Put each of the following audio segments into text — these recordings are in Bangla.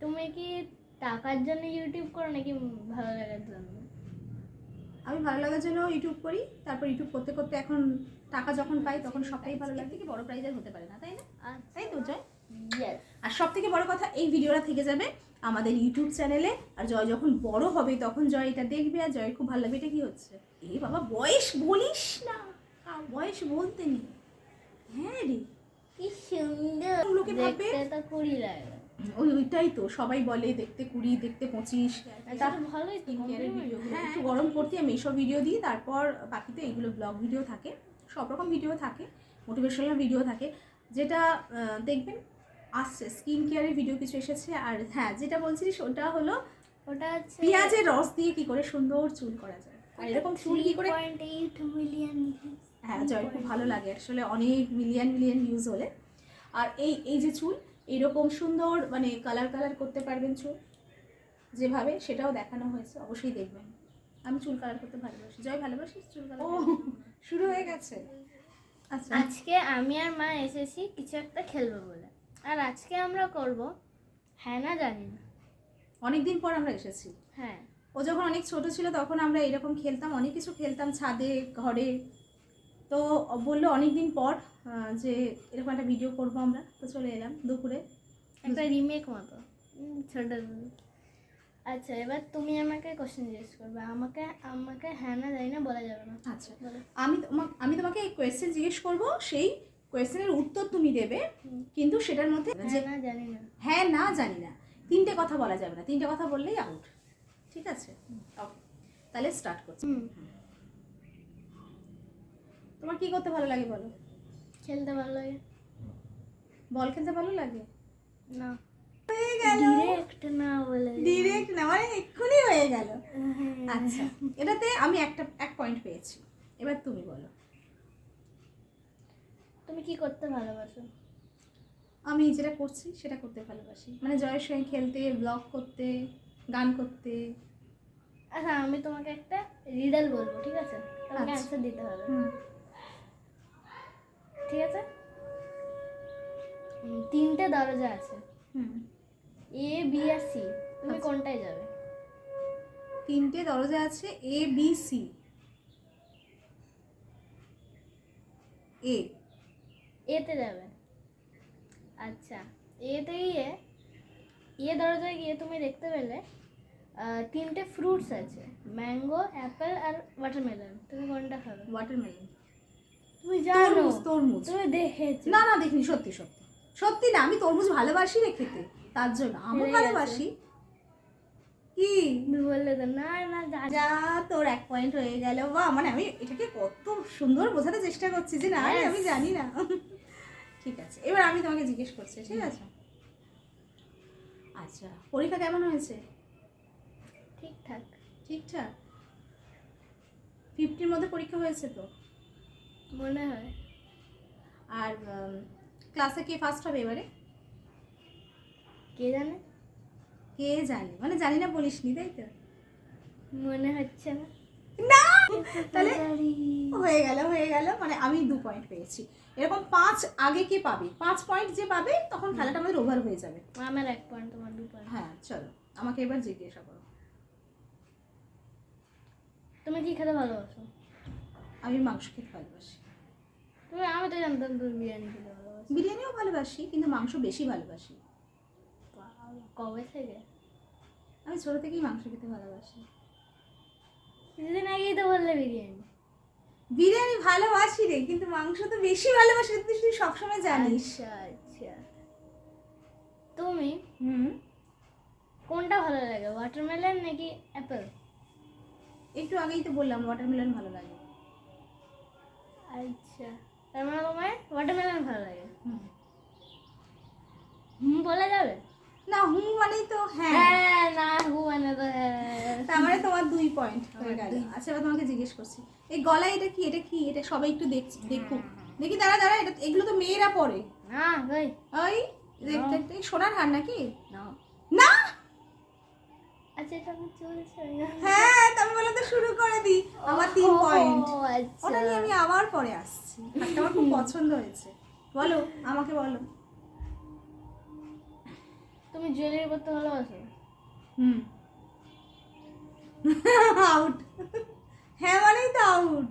তুমি কি টাকার জন্য ইউটিউব করো নাকি ভালো লাগার জন্য? আমি ভালো লাগার জন্য ইউটিউব করি তারপর ইউটিউব করতে করতে এখন টাকা যখন পাই তখন সবটাই ভালো লাগে। থেকে বড় প্রাইজের হতে পারে না তাই না? তাই তো জয়? আর সব থেকে বড় কথা এই ভিডিওটা থেকে যাবে আমাদের ইউটিউব চ্যানেলে আর জয় যখন বড় হবে তখন জয় এটা দেখবে আর জয়ের খুব ভালো লাগবে এটা কি হচ্ছে? এই বাবা বয়স বলিস না বয়স বলতে নেই। হ্যাঁ রে। কি সুন্দর। লোকে ভাববে- কুড়ি লাগে। ওই ওইটাই তো সবাই বলে দেখতে কুড়ি দেখতে পঁচিশ। ভালোই। হ্যাঁ একটু গরম করতে আমি এইসব ভিডিও দিই তারপর বাকিতে এইগুলো ব্লগ ভিডিও থাকে সব রকম ভিডিও থাকে মোটিভেশনাল ভিডিও থাকে। যেটা দেখবেন আসছে স্কিন কেয়ারের ভিডিও কিছু এসেছে আর হ্যাঁ যেটা বলছিস ওটা হলো ওটা হচ্ছে পেঁয়াজের রস দিয়ে কি করে সুন্দর চুল করা যায়। আর এরকম চুল কি করে মিলিয়ন হ্যাঁ জয় খুব ভালো লাগে আসলে অনেক মিলিয়ন মিলিয়ন ভিউজ হলে। আর এই এই যে চুল এইরকম সুন্দর মানে কালার কালার করতে পারবেন চুল? যেভাবে সেটাও দেখানো হয়েছে অবশ্যই দেখবেন। আমি চুল কালার করতে ভালোবাসি। জয় ভালোবাসিস চুল কালার ও শুরু হয়ে গেছে। আচ্ছা। আজকে আমি আর মা এসেছি কিছু একটা খেলব বলে। আর আজকে আমরা করব হ্যাঁ না জানি না। অনেকদিন পর আমরা এসেছি। হ্যাঁ। ও যখন অনেক ছোট ছিল তখন আমরা এরকম খেলতাম অনেক কিছু খেলতাম ছাদে ঘরে। তো বলল অনেক দিন পর যে এরকম একটা ভিডিও করব আমরা। তো চলে এলাম দুপুরে। একটা রিমেক মতো। ছোট আচ্ছা এবার তুমি আমাকে কোশ্চেন জিজ্ঞেস করবে। আমাকে আমাকে হ্যাঁ না জানি না বলা যাবে না। আচ্ছা। আমি তোমা- আমি তোমাকে এই কোয়েশ্চেন জিজ্ঞেস করব সেই কোয়েশ্চেনের উত্তর তুমি দেবে কিন্তু সেটার মধ্যে হ্যাঁ না জানি না। হ্যাঁ না জানি না। তিনটে কথা বলা যাবে না। তিনটে কথা বললেই আউট ঠিক আছে? ওকে তাহলে স্টার্ট করছি। হুম। তোমার কি করতে ভালো লাগে বলো? খেলতে ভালো লাগে। বল খেলতে ভালো লাগে? না। হয়ে গেল। ডিরেক্ট না বলে। ডিরেক্ট না মানে এক্ষুনি হয়ে গেল। হ্যাঁ। আচ্ছা এটাতে আমি একটা এক পয়েন্ট পেয়েছি। এবার তুমি বলো। তুমি কি করতে ভালোবাসো? আমি যেটা করছি সেটা করতে ভালোবাসি। মানে জয়ের সঙ্গে খেলতে ব্লগ করতে গান করতে। আচ্ছা আমি তোমাকে একটা রিডাল বলব ঠিক আছে? তোমাকে আচ্ছা। অ্যান্সার দিতে হবে। ঠিক আছে? তিনটে দরজা আছে। হুম। এ বি আর সি তুমি আচ্ছা। কোনটায় যাবে? তিনটে দরজা আছে এ বি সি এ এতে যাবে। আচ্ছা এতে গিয়ে এ। দরজায় গিয়ে তুমি দেখতে পেলে তিনটে ফ্রুটস আছে ম্যাঙ্গো অ্যাপেল আর ওয়াটারমেলন তুমি কোনটা খাবে? ওয়াটারমেলন তুমি জানো তরমুজ তুমি দেখেছ না না দেখিনি সত্যি সত্যি। সত্যি না আমি তরমুজ ভালোবাসি রে খেতে তার জন্য। আমি ভালোবাসি। কি? বললে তো না না যা তোর এক পয়েন্ট হয়ে গেল। বা মানে আমি এটাকে কত সুন্দর বোঝাতে চেষ্টা করছি যে না আমি জানি না। ঠিক আছে এবার আমি তোমাকে জিজ্ঞেস করছি ঠিক আছে? আচ্ছা পরীক্ষা কেমন হয়েছে? ঠিকঠাক। ঠিকঠাক? ফিফটির মধ্যে পরীক্ষা হয়েছে তো? মনে হয়। আর ক্লাসে কে ফার্স্ট হবে এবারে? কে জানে? কে জানে? মানে জানি না বলিসনি তাই তো? মনে হচ্ছে না। না! তাহলে হয়ে গেল হয়ে গেল মানে আমি দু পয়েন্ট পেয়েছি। এরকম পাঁচ আগে কে পাবে? পাঁচ পয়েন্ট যে পাবে তখন খেলাটা আমাদের ওভার হয়ে যাবে। আমার এক পয়েন্ট তোমার দু পয়েন্ট হ্যাঁ চলো আমাকে এবার জিজ্ঞাসা করো। তুমি কি খেতে ভালোবাসো? আমি মাংস খেতে ভালোবাসি। তুমি আমি তো জানতাম তুমি বিরিয়ানি খেতে ভালোবাসো। বিরিয়ানিও ভালোবাসি কিন্তু মাংস বেশি ভালোবাসি। কবে থেকে? আমি ছোটো থেকেই মাংস খেতে ভালোবাসি। কিছুদিন আগেই তো বললে বিরিয়ানি। বিরিয়ানি ভালোবাসি রে কিন্তু মাংস তো বেশি ভালোবাসি তুই তুই সবসময় জানিস। আচ্ছা আচ্ছা। তুমি? হুম। কোনটা ভালো লাগে ওয়াটারমেলন নাকি অ্যাপেল একটু আগেই তো বললাম ওয়াটারমেলন ভালো লাগে। আচ্ছা। তার মানে তোমার ওয়াটারমেলন ভালো লাগে? হুম। বলা যাবে? না হুম মানেই তো হ্যাঁ। হ্যাঁ না হু মানে তো হ্যাঁ। তার মানে তোমার দুই পয়েন্ট হয়ে গেল। আচ্ছা এবার তোমাকে জিজ্ঞেস করছি এই গলায় এটা কি? এটা কি? এটা সবাই একটু দেখছি দেখুক। দেখি দাঁড়া দাঁড়া এটা এগুলো তো মেয়েরা পরে। না ভাই ওই দেখতে সোনার হার নাকি? না। আচ্ছা এটা আমার চলছে হ্যাঁ তবে বলে তো শুরু করে দি আমার তিন পয়েন্ট আচ্ছা। ওটা নিয়ে আমি আবার পরে আসছি। আমার খুব পছন্দ হয়েছে। বলো আমাকে বলো। তুমি তুমি জুয়েলারি পরতে ভালোবাসো? হুম। আউট হ্যাঁ মানেই তো আউট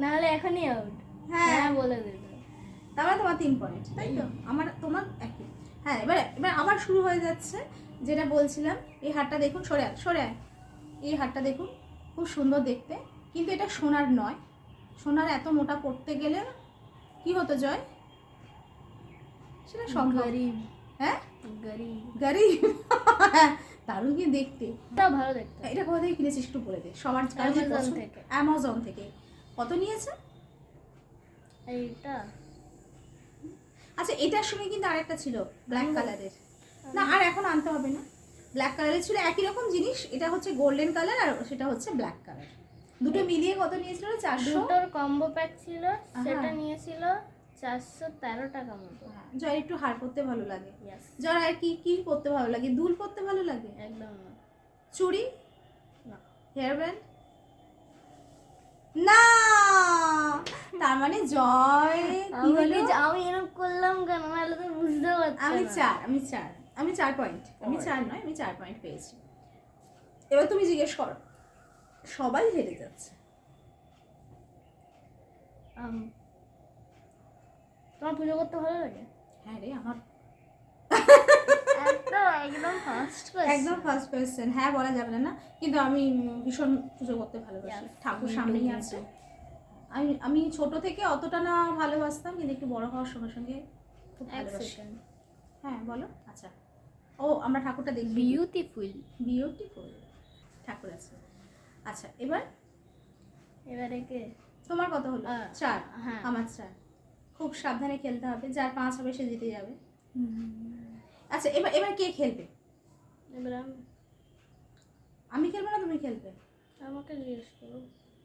নাহলে এখনই আউট হ্যাঁ। হ্যাঁ বলে দিল তারপরে তোমার তিন পয়েন্ট তাই তো? আমার তোমার একই। হ্যাঁ এবার এবার আবার শুরু হয়ে যাচ্ছে। যেটা বলছিলাম এই হারটা দেখুন সরে সরে এই হারটা দেখুন খুব সুন্দর দেখতে কিন্তু এটা সোনার নয়। সোনার এত মোটা পড়তে গেলে কি হতো জয়? সেটা সম্ভব। গরিব। হ্যাঁ? গরিব। গরিব। দারুণ কি দেখতে। তা ভালো দেখতে। এটা কোথা থেকে কিনেছিস একটু বলে দে। সবার কাছে থেকে। অ্যামাজন থেকে। কত নিয়েছে? এইটা। আচ্ছা এটার সঙ্গে কিন্তু আরেকটা ছিল ব্ল্যাক কালারের না আর এখন আনতে হবে না। ব্ল্যাক কালারের ছিল একই রকম জিনিস এটা হচ্ছে গোল্ডেন কালার আর সেটা হচ্ছে ব্ল্যাক কালার দুটো মিলিয়ে কত নিয়েছিল? চারশো? দুটোর কম্বো প্যাক ছিল সেটা নিয়েছিল চারশো তেরো টাকা মতো। জয় একটু হার করতে ভালো লাগে। জয় আর কি কি করতে ভালো লাগে? দুল পরতে ভালো লাগে? একদম না। চুড়ি? না। হেয়ার ব্যান্ড না! তার মানে জয় আমি এরকম করলাম কেন? তো বুঝতে পারছি আমি। চার আমি চার। আমি চার পয়েন্ট আমি চার নয় আমি চার পয়েন্ট পেয়েছি। এবার তুমি জিজ্ঞেস করো সবাই হেরে যাচ্ছে। তোমার পুজো করতে ভালো লাগে? হ্যাঁ রে আমার। একদম ফার্স্ট একদম ফার্স্ট কোয়েশ্চেন হ্যাঁ বলা যাবে না কিন্তু আমি ভীষণ পুজো করতে ভালোবাসি। ঠাকুর সামনেই আছে। আমি আমি ছোট থেকে অতটা না ভালোবাসতাম কিন্তু একটু বড় হওয়ার সঙ্গে সঙ্গে খুব ভালোবাসি। হ্যাঁ বলো। আচ্ছা। ও আমরা ঠাকুরটা দেখি বিউটিফুল বিউটিফুল ঠাকুর আছে। আচ্ছা এবার? এবারে কে? তোমার কত হলো? চার। হ্যাঁ। আমার চার। খুব সাবধানে খেলতে হবে। যার পাঁচ হবে সে জিতে যাবে। আচ্ছা এবার এবার কে খেলবে? এবার আমি। খেলব না তুমি খেলবে? আমাকে জিজ্ঞেস করো।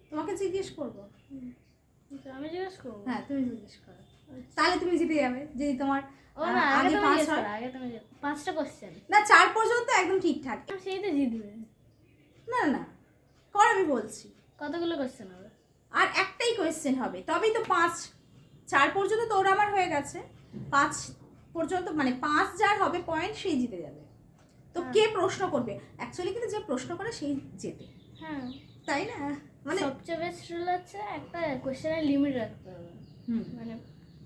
তোমাকে জিজ্ঞেস করব? আচ্ছা, আমি জিজ্ঞেস করব? হ্যাঁ তুমি জিজ্ঞেস করো। তাহলে তুমি জিতে যাবে। যদি তোমার ও না আগে আগে তুমি পাঁচ করো আগে তুমি পাঁচটা কোশ্চেন না চার পর্যন্ত একদম ঠিকঠাক। সেই তো জিতবে। না না, কর আমি বলছি। কতগুলো কোশ্চেন হবে? আর একটাই কোয়েশ্চেন হবে। তবেই তো পাঁচ চার পর্যন্ত তোর আমার হয়ে গেছে। পাঁচ পর্যন্ত মানে পাঁচ যার হবে পয়েন্ট সেই জিতে যাবে। তো হ্যাঁ। কে প্রশ্ন করবে? অ্যাকচুয়ালি কিন্তু যে প্রশ্ন করে সেই জেতে। হ্যাঁ। তাই না? মানে সবচেয়ে বেস্ট রুল হচ্ছে একটা কোশ্চেনের লিমিট রাখতে হবে। মানে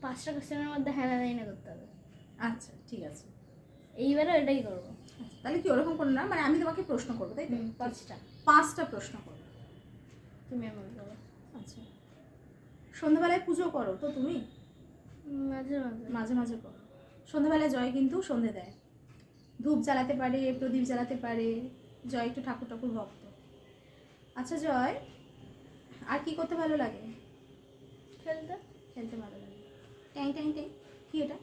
পাঁচটা কোশ্চেনের মধ্যে হ্যাঁ না করতে হবে। আচ্ছা ঠিক আছে। এইবারে ওইটাই করব। আচ্ছা, তাহলে কি ওরকম করো না? মানে আমি তোমাকে প্রশ্ন করব তাই তো? পাঁচটা। পাঁচটা প্রশ্ন করব। তুমি এমন করো। আচ্ছা। সন্ধ্যাবেলায় পুজো করো তো তুমি? মাঝে মাঝে। মাঝে মাঝে করো। সন্ধ্যাবেলায় জয় কিন্তু সন্ধে দেয়। ধূপ জ্বালাতে পারে প্রদীপ জ্বালাতে পারে জয় একটু ঠাকুর ঠাকুর ভক্ত। আচ্ছা জয় আর কি করতে ভালো লাগে? খেলতে। খেলতে ভালো লাগে। ট্যাং ট্যাং ট্যাং। কি এটা?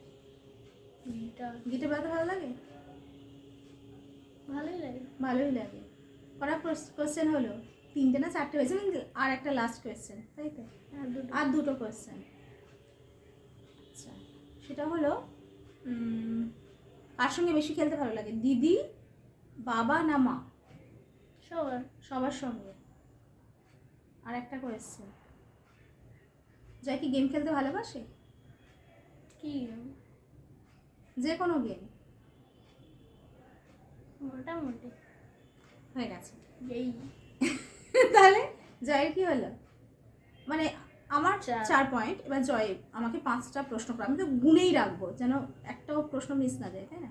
গিটার। গিটার বাজাতে ভালো লাগে? ভালোই লাগে। ভালোই লাগে। কটা কোয়েশ্চেন হলো তিনটে না চারটে হয়েছে আর একটা লাস্ট কোয়েশ্চেন তাই তো? আর দুটো। আর দুটো কোয়েশ্চেন আচ্ছা সেটা হলো কার সঙ্গে বেশি খেলতে ভালো লাগে দিদি বাবা না মা? সবার। সবার সঙ্গে। আর একটা কোয়েশ্চেন জয় কি গেম খেলতে ভালোবাসে? কি যে কোনো গেম মোটামুটি হয়ে গেছে। এই। তাহলে জয়ের কি হলো? মানে আমার চার। চার পয়েন্ট এবার জয় আমাকে পাঁচটা প্রশ্ন করো আমি তো গুনেই রাখব যেন একটাও প্রশ্ন মিস না যায় তাই না?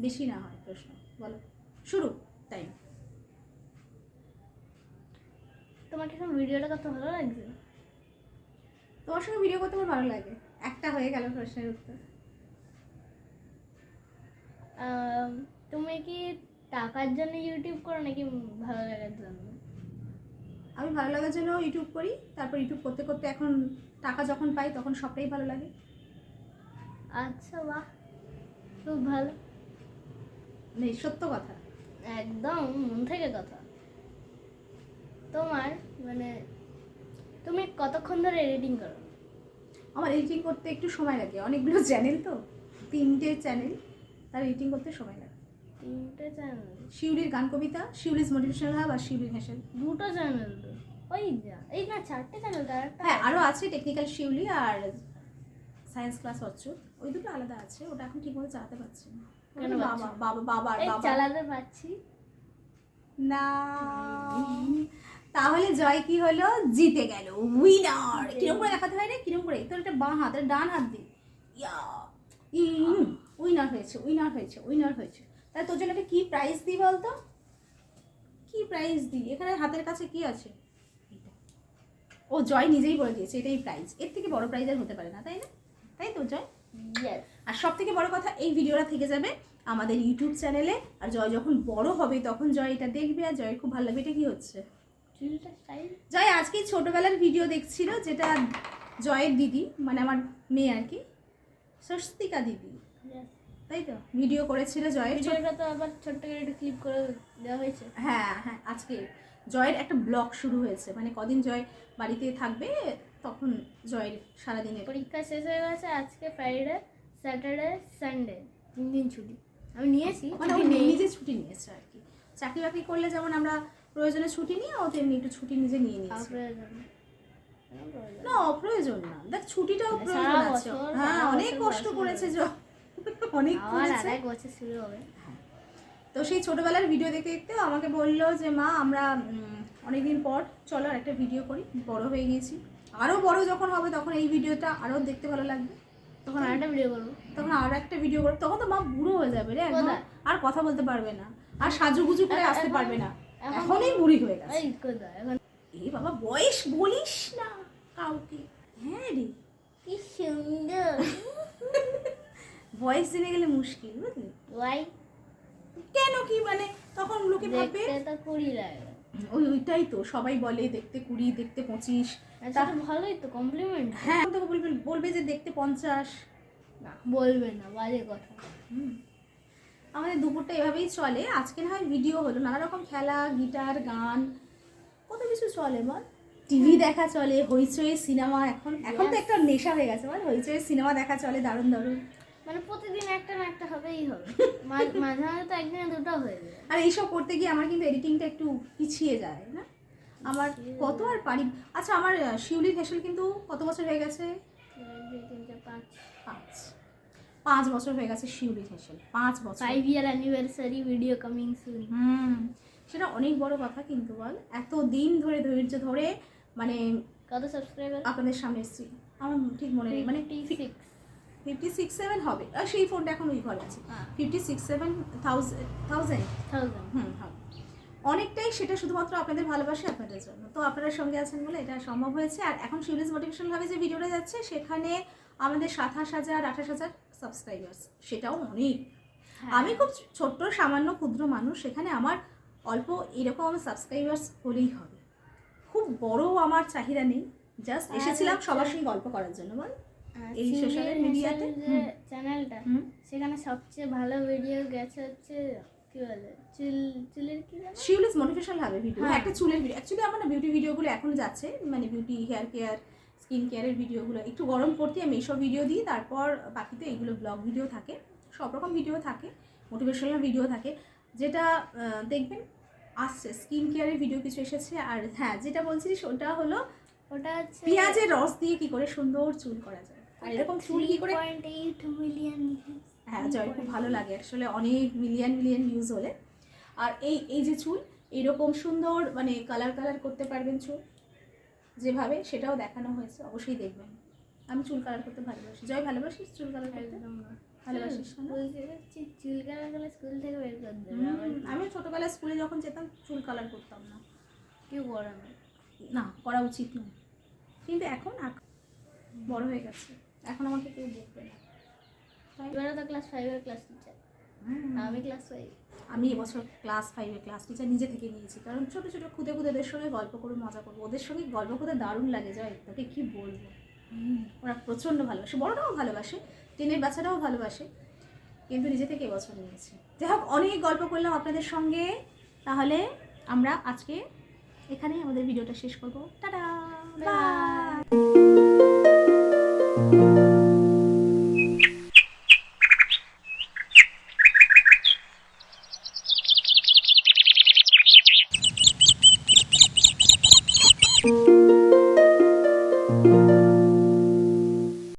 বেশি না হয় প্রশ্ন বলো। শুরু তাই তোমার কি এখন ভিডিওটা কত ভালো লাগছে? তোমার সঙ্গে ভিডিও করতে আমার ভালো লাগে। একটা হয়ে গেল প্রশ্নের উত্তর। তুমি কি টাকার জন্য ইউটিউব করো নাকি ভালো লাগার জন্য? আমি ভালো লাগার জন্য ইউটিউব করি তারপর ইউটিউব করতে করতে এখন টাকা যখন পাই তখন সবটাই ভালো লাগে। আচ্ছা বাহ খুব ভালো। মানে সত্য কথা। একদম মন থেকে কথা। তোমার মানে তুমি কতক্ষণ ধরে এডিটিং করো? আমার এডিটিং করতে একটু সময় লাগে অনেকগুলো চ্যানেল তো তিনটে চ্যানেল তার এডিটিং করতে সময় লাগে। তিনটে চ্যানেল শিউলির গান কবিতা শিউলিস মোটিভেশনাল হাব আর শিউলির হেসেল। দুটো চ্যানেল ওই এই না চারটে চ্যানেল তার একটা হ্যাঁ আরও আছে টেকনিক্যাল শিউলি আর সায়েন্স ক্লাস অচ্যুত। ওই দুটো আলাদা আছে ওটা এখন ঠিকমতো চালাতে পারছি না। কেন বাবা বাবা বাবা চালাতে পারছি। না। তাহলে জয় কি হলো? জিতে গেল। উইনার কিরম করে দেখাতে হয় রে? কিরম করে? তোর একটা বাঁ হাত ডান হাত দি উইনার হয়েছে উইনার হয়েছে উইনার হয়েছে। তাহলে তোর জন্য একটা কি প্রাইজ দিই বলতো? কি প্রাইজ দিই? এখানে হাতের কাছে কি আছে? ও জয় নিজেই বলে দিয়েছে এটাই প্রাইজ এর থেকে বড় প্রাইজ আর হতে পারে না তাই না? তাই তো জয়? আর সব থেকে বড় কথা এই ভিডিওটা থেকে যাবে আমাদের ইউটিউব চ্যানেলে আর জয় যখন বড় হবে তখন জয় এটা দেখবে আর জয়ের খুব ভালো লাগবে এটা কি হচ্ছে? জয় আজকে ছোটবেলার ভিডিও দেখছিল যেটা জয়ের দিদি মানে আমার মেয়ে আর কি স্বস্তিকা দিদি। তাই তো? ভিডিও করেছিল জয়ের ভিডিওটা তো আবার ছোট্ট করে একটু ক্লিপ করে দেওয়া হয়েছে। হ্যাঁ হ্যাঁ আজকে। জয়ের একটা ব্লগ শুরু হয়েছে। মানে কদিন জয় বাড়িতে থাকবে তখন জয়ের সারাদিনের পরীক্ষা শেষ হয়ে গেছে আজকে ফ্রাইডে স্যাটারডে সানডে তিন দিন ছুটি। আমি নিয়েছি মানে নিজে ছুটি নিয়েছে আর কি। চাকরি বাকরি করলে যেমন আমরা প্রয়োজনে ছুটি নিই ও তেমনি একটু ছুটি নিজে নিয়ে নিয়েছে? না অপ্রয়োজন না। দেখ ছুটিটাও মানে প্রয়োজন আছে। হ্যাঁ অনেক কষ্ট করেছে করে। অনেক আর শুরু হবে। তো সেই ছোটবেলার ভিডিও দেখতে দেখতেও আমাকে বলল যে মা আমরা অনেকদিন পর চলো আর একটা ভিডিও করি। বড় হয়ে গেছি আরও বড় যখন হবে তখন এই ভিডিওটা আরও দেখতে ভালো লাগবে। তখন আরেকটা ভিডিও করব। তখন আর একটা ভিডিও করব। তখন তো মা বুড়ো হয়ে যাবে রে একদম আর কথা বলতে পারবে না। আর সাজুগুজু করে আসতে পারবে না। এখন- এখনই বুড়ি হয়ে গেছে। এই বাবা বয়স বলিস না কাউকে। হ্যাঁ রে কি সুন্দর বয়স জেনে গেলে মুশকিল বুঝলি? ওয়াই কেন কি মানে? তখন লোকে ভাববে দেখতে তো কুড়ি লাগে। ওই ওইটাই তো সবাই বলে দেখতে কুড়ি দেখতে পঁচিশ। আচ্ছা তো ভালোই তো কমপ্লিমেন্ট হ্যাঁ তোকে বলবে বলবে যে দেখতে পঞ্চাশ। না বলবে না বাজে কথা। আমাদের দুপুরটা এভাবেই চলে। আজকে না হয় ভিডিও হলো নানা রকম খেলা গিটার গান। কত কিছু চলে বল? টিভি দেখা চলে হইচই সিনেমা এখন এখন তো একটা নেশা হয়ে গেছে বল। হইচই সিনেমা দেখা চলে দারুণ দারুণ। মানে প্রতিদিন একটা না একটা হবেই হবে। মাঝে মাঝে তো একদিনে দুটো হয়ে যাবে আর এইসব করতে গিয়ে আমার কিন্তু এডিটিংটা একটু পিছিয়ে যায় না? আমার কত আর পারি আচ্ছা আমার শিউলি হেসেল কিন্তু কত বছর হয়ে গেছে? পাঁচ। পাঁচ। বছর হয়ে গেছে শিউলি হেসেল পাঁচ বছর। Five year anniversary video coming soon hmm সেটা অনেক বড় কথা কিন্তু বল এত দিন ধরে ধৈর্য ধরে মানে কত সাবস্ক্রাইবার আপনাদের সামনে এসেছি। আমার ঠিক মনে নেই মানে সিক্স ফিফটি সিক্স সেভেন হবে। আর সেই ফোনটা এখন ওই ঘরে আছে। হ্যাঁ। Fifty six seven thousand thousand thousand hmm হবে। অনেকটাই সেটা শুধুমাত্র আপনাদের ভালোবাসে আপনাদের জন্য। তো আপনারা সঙ্গে আছেন বলে এটা সম্ভব হয়েছে। আর এখন শিউলিস মোটিভেশন ভাবে যে ভিডিওটা যাচ্ছে সেখানে আমাদের সাতাশ হাজার আঠাশ হাজার সাবস্ক্রাইবার্স সেটাও অনেক। হ্যাঁ। আমি খুব ছোট্ট সামান্য ক্ষুদ্র মানুষ সেখানে আমার অল্প এরকম আমার সাবস্ক্রাইবার্স হলেই হবে। খুব বড় আমার চাহিদা নেই। জাস্ট এসেছিলাম সবার সঙ্গে গল্প করার জন্য। বল। এই সোশ্যাল মিডিয়াতে। চ্যানেলটা সেখানে সবচেয়ে ভালো ভিডিও গেছে হচ্ছে কি বলে চুল চুলের কি শিউলিস মোটিভেশনাল হবে ভিডিও হ্যাঁ। একটা চুলের ভিডিও অ্যাকচুয়ালি আমার না বিউটি ভিডিওগুলো এখন যাচ্ছে। মানে বিউটি হেয়ার কেয়ার স্কিন কেয়ারের ভিডিওগুলো একটু গরম করতে আমি এইসব ভিডিও দিই। তারপর বাকি তো এইগুলো ব্লগ ভিডিও থাকে। সব রকম ভিডিও থাকে। মোটিভেশনাল ভিডিও থাকে। যেটা দেখবেন আসছে। স্কিন কেয়ারের ভিডিও কিছু এসেছে। আর হ্যাঁ যেটা বলছিস ওটা হলো ওটা হচ্ছে পেঁয়াজের রস দিয়ে কি করে সুন্দর চুল করা যায়। আর এরকম চুল কি করে মিলিয়ন হ্যাঁ জয় খুব ভালো লাগে আসলে অনেক মিলিয়ন মিলিয়ন ভিউজ হলে। আর এই এই যে চুল এরকম সুন্দর মানে কালার কালার করতে পারবেন চুল। যেভাবে সেটাও দেখানো হয়েছে অবশ্যই দেখবেন। আমি চুল কালার করতে ভালোবাসি। জয় ভালোবাসিস চুল কালার করতে? ভালোবাসিস চুল কালার করলে স্কুল থেকে বের আমি ছোটবেলায় স্কুলে যখন যেতাম চুল কালার করতাম না। কেউ করে না। না করা উচিত নয়। কিন্তু এখন বড় হয়ে গেছে। এখন আমাকে কেউ দেখবে না। এবারে তো ক্লাস ফাইভের ক্লাস টিচার। আমি ক্লাস ফাইভ আমি এবছর ক্লাস ফাইভে ক্লাস টিচার নিজে থেকে নিয়েছি কারণ ছোটো ছোটো খুদে খুদেদের সঙ্গে গল্প করে মজা করব। ওদের সঙ্গে গল্প করতে দারুণ লাগে জয় তোকে কি বলব? ওরা প্রচণ্ড ভালোবাসে বড়রাও ভালোবাসে টেনের বাচ্চারাও ভালোবাসে কিন্তু নিজে থেকে এবছর নিয়েছি। যাই হোক অনেক গল্প করলাম আপনাদের সঙ্গে। তাহলে আমরা আজকে এখানে আমাদের ভিডিওটা শেষ করব। টাটা! বাই